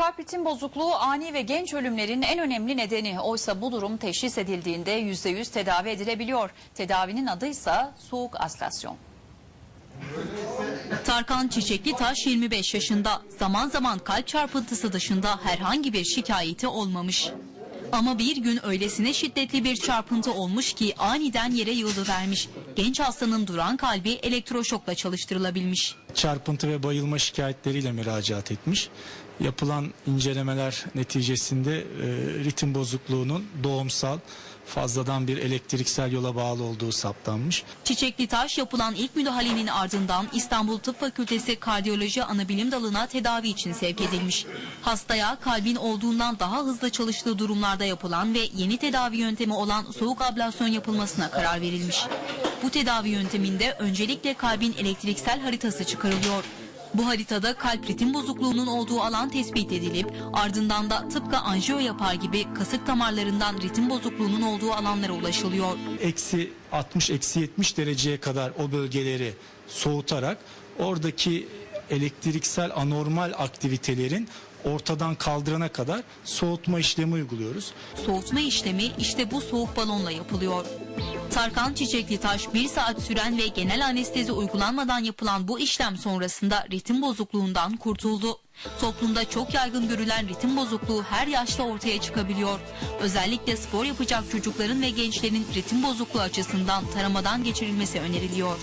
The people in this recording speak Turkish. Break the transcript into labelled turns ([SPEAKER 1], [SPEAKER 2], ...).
[SPEAKER 1] Kalp ritim bozukluğu ani ve genç ölümlerin en önemli nedeni. Oysa bu durum teşhis edildiğinde %100 tedavi edilebiliyor. Tedavinin adı ise soğuk aslasyon.
[SPEAKER 2] Tarkan Çiçekli Taş 25 yaşında. Zaman zaman kalp çarpıntısı dışında herhangi bir şikayeti olmamış. Ama bir gün öylesine şiddetli bir çarpıntı olmuş ki aniden yere yığılıvermiş. Genç hastanın duran kalbi elektroşokla çalıştırılabilmiş.
[SPEAKER 3] Çarpıntı ve bayılma şikayetleriyle müracaat etmiş. Yapılan incelemeler neticesinde e, ritim bozukluğunun doğumsal fazladan bir elektriksel yola bağlı olduğu saptanmış.
[SPEAKER 2] Çiçekli Taş yapılan ilk müdahalenin ardından İstanbul Tıp Fakültesi Kardiyoloji Anabilim Dalı'na tedavi için sevk edilmiş. Hastaya kalbin olduğundan daha hızlı çalıştığı durumlarda yapılan ve yeni tedavi yöntemi olan soğuk ablasyon yapılmasına karar verilmiş. Bu tedavi yönteminde öncelikle kalbin elektriksel haritası çıkarılıyor. Bu haritada kalp ritim bozukluğunun olduğu alan tespit edilip ardından da tıpkı anjiyo yapar gibi kasık damarlarından ritim bozukluğunun olduğu alanlara ulaşılıyor.
[SPEAKER 3] Eksi 60 eksi 70 dereceye kadar o bölgeleri soğutarak oradaki elektriksel anormal aktivitelerin ortadan kaldırana kadar soğutma işlemi uyguluyoruz.
[SPEAKER 2] Soğutma işlemi işte bu soğuk balonla yapılıyor. Tarkan Çiçekli Taş bir saat süren ve genel anestezi uygulanmadan yapılan bu işlem sonrasında ritim bozukluğundan kurtuldu. Toplumda çok yaygın görülen ritim bozukluğu her yaşta ortaya çıkabiliyor. Özellikle spor yapacak çocukların ve gençlerin ritim bozukluğu açısından taramadan geçirilmesi öneriliyor.